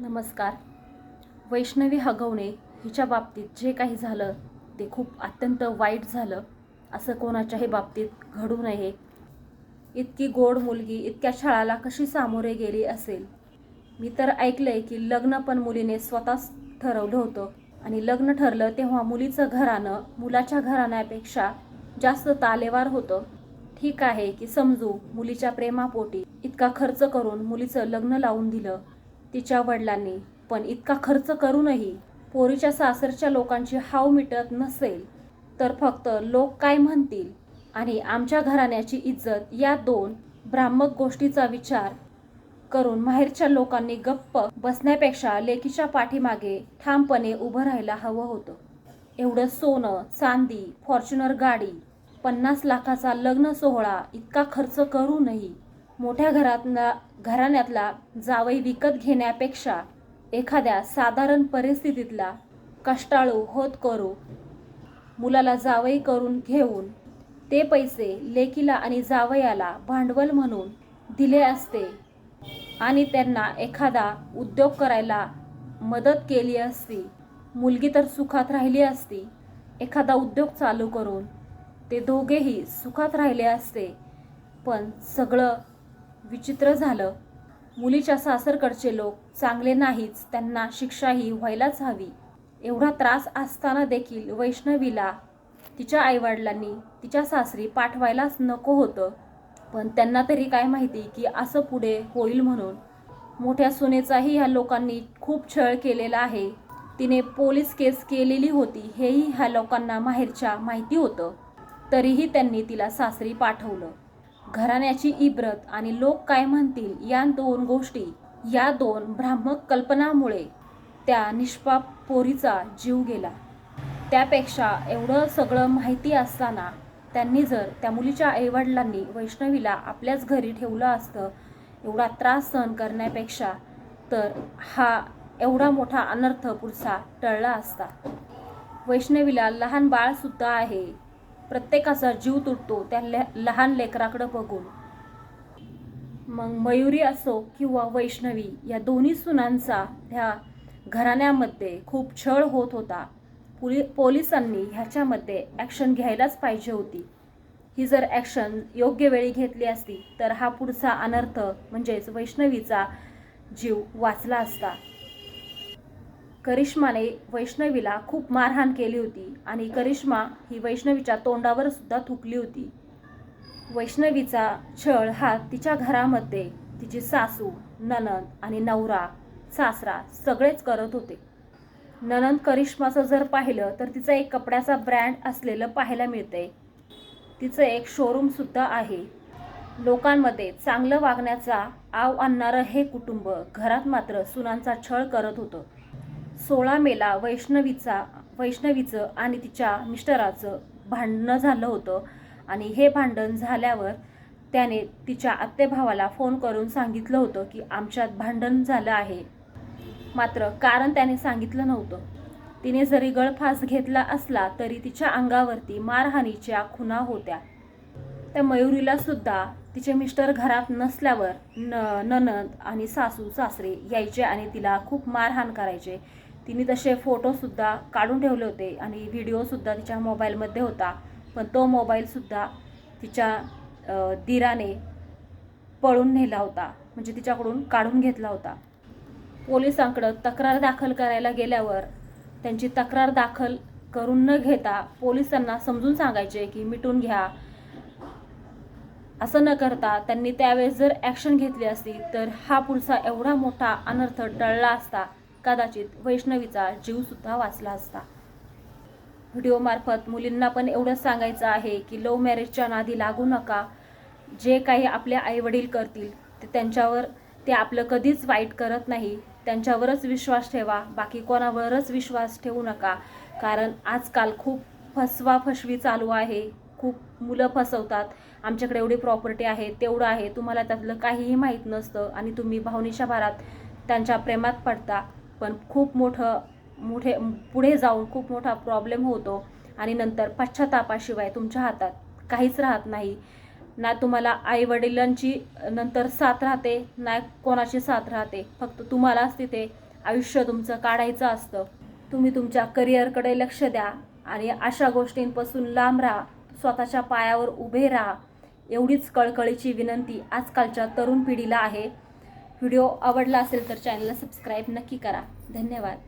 नमस्कार. वैष्णवी हगवणे हिच्या बाबतीत जे काही झालं ते खूप अत्यंत वाईट झालं असं कोणाच्याही बाबतीत घडू नये. इतकी गोड मुलगी इतक्या छळाला कशी सामोरे गेली असेल? मी तर ऐकलंय की लग्न पण मुलीने स्वतःच ठरवलं होतं. आणि लग्न ठरलं तेव्हा मुलीचं घराणं मुलाच्या घराण्यापेक्षा जास्त तालेवार होतं. ठीक आहे की समजू मुलीच्या प्रेमापोटी इतका खर्च करून मुलीचं लग्न लावून दिलं. तिच्या वडिलांनी. पण इतका खर्च करूनही पोरीच्या सासरच्या लोकांची हाव मिटत नसेल तर फक्त लोक काय म्हणतील? आणि आमच्या घराण्याची इज्जत या दोन भ्रामक गोष्टीचा विचार करून माहेरच्या लोकांनी गप्प बसण्यापेक्षा लेकीच्या पाठीमागे ठामपणे उभं राहायला हवं होतं. एवढं सोनं चांदी फॉर्च्युनर गाडी पन्नास लाखाचा लग्न सोहळा इतका खर्च करूनही मोठ्या घरातला घराण्यातला जावई विकत घेण्यापेक्षा एखाद्या साधारण परिस्थितीतला कष्टाळू होत करू मुलाला जावई करून घेऊन ते पैसे लेकीला आणि जावयाला भांडवल म्हणून दिले असते आणि त्यांना एखादा उद्योग करायला मदत केली असती मुलगी तर सुखात राहिली असती एखादा उद्योग चालू करून ते दोघेही सुखात राहिले असते पण सगळं विचित्र झालं. मुलीच्या सासरकडचे लोक चांगले नाहीच त्यांना शिक्षाही व्हायलाच हवी. एवढा त्रास असताना देखील वैष्णवीला तिच्या आईवडिलांनी तिच्या सासरी पाठवायलाच नको होतं. पण त्यांना तरी काय माहिती की असं पुढे होईल म्हणून. मोठ्या सुनेचाही ह्या लोकांनी खूप छळ केलेला आहे. तिने पोलीस केस केलेली होती हेही ह्या लोकांना माहेरच्या माहिती होतं. तरीही त्यांनी तिला सासरी पाठवलं. घराण्याची इब्रत आणि लोक काय म्हणतील या दोन गोष्टी या दोन भ्रामक कल्पनामुळे त्या निष्पाप पोरीचा जीव गेला. त्यापेक्षा एवढं सगळं माहिती असताना त्यांनी जर त्या मुलीच्या आईवडिलांनी वैष्णवीला आपल्याच घरी ठेवलं असतं एवढा त्रास सहन करण्यापेक्षा तर हा एवढा मोठा अनर्थ पुढचा टळला असता. वैष्णवीला लहान बाळसुद्धा आहे. प्रत्येकाचा जीव तुटतो त्या ले लहान लेकराकडं बघून. मग मयुरी असो किंवा वैष्णवी या दोन्ही सुनांचा ह्या घराण्यामध्ये खूप छळ होत होता. पुली पोलिसांनी ह्याच्यामध्ये ॲक्शन घ्यायलाच पाहिजे होती. ही जर ॲक्शन योग्य वेळी घेतली असती तर हा पुढचा अनर्थ म्हणजेच वैष्णवीचा जीव वाचला असता. करिश्माने वैष्णवीला खूप मारहाण केली होती आणि करिश्मा ही वैष्णवीच्या तोंडावर सुद्धा थुकली होती. वैष्णवीचा छळ हा तिच्या घरामध्ये तिची सासू ननंद आणि नवरा सासरा सगळेच करत होते. ननंद करिश्माचं जर पाहिलं तर तिचं एक कपड्याचा ब्रँड असलेलं पाहायला मिळते तिचं एक शोरूमसुद्धा आहे. लोकांमध्ये चांगलं वागण्याचा आव आणणारं हे कुटुंब घरात मात्र सुनांचा छळ करत होतं. सोळा मेला वैष्णवीचा वैष्णवीचं आणि तिच्या मिस्टराचं भांडणं झालं होतं. आणि हे भांडण झाल्यावर त्याने तिच्या आत्तेभावाला फोन करून सांगितलं होतं की आमच्यात भांडण झालं आहे. मात्र कारण त्याने सांगितलं नव्हतं. तिने जरी गळफास घेतला असला तरी तिच्या अंगावरती मारहाणीच्या खुणा होत्या. त्या मयुरीला सुद्धा तिचे मिस्टर घरात नसल्यावर न ननद आणि सासू सासरे यायचे आणि तिला खूप मारहाण करायचे. तिने तसे फोटोसुद्धा काढून ठेवले होते आणि व्हिडिओसुद्धा तिच्या मोबाईलमध्ये होता. पण तो मोबाईलसुद्धा तिच्या दिराने पळून नेला होता. म्हणजे तिच्याकडून काढून घेतला होता. पोलिसांकडं तक्रार दाखल करायला गेल्यावर त्यांची तक्रार दाखल करून न घेता पोलिसांना समजून सांगायचे की मिटून घ्या. असं न करता त्यांनी त्यावेळेस जर ॲक्शन घेतली असती तर हा पुढचा एवढा मोठा अनर्थ टळला असता कदाचित वैष्णवीचा जीवसुद्धा वाचला असता. व्हिडिओमार्फत मुलींना पण एवढंच सांगायचं आहे की लव्ह मॅरेजच्या नादी लागू नका. जे काही आपले आईवडील करतील ते त्यांच्यावर ते आपलं कधीच वाईट करत नाही. त्यांच्यावरच विश्वास ठेवा बाकी कोणावरच विश्वास ठेवू नका. कारण आजकाल खूप फसवा फसवी चालू आहे. खूप मुलं फसवतात. आमच्याकडे एवढी प्रॉपर्टी आहे तेवढं आहे. तुम्हाला त्यातलं काहीही माहीत नसतं आणि तुम्ही भावनेच्या भारात त्यांच्या प्रेमात पडता. पण खूप मोठं मोठे पुढे जाऊन खूप मोठा प्रॉब्लेम होतो आणि नंतर पश्चातापाशिवाय तुमच्या हातात काहीच राहत नाही. ना तुम्हाला आई वडिलांची नंतर साथ राहते ना कोणाची साथ राहते. फक्त तुम्हालाच तिथे आयुष्य तुमचं काढायचं असतं. तुम्ही तुमच्या करिअरकडे लक्ष द्या आणि अशा गोष्टींपासून लांब राहा. स्वतःच्या पायावर उभे राहा. एवढीच कळकळीची विनंती आजकालच्या तरुण पिढीला आहे. व्हिडिओ आवडला असेल तर चॅनलला सबस्क्राईब नक्की करा. धन्यवाद.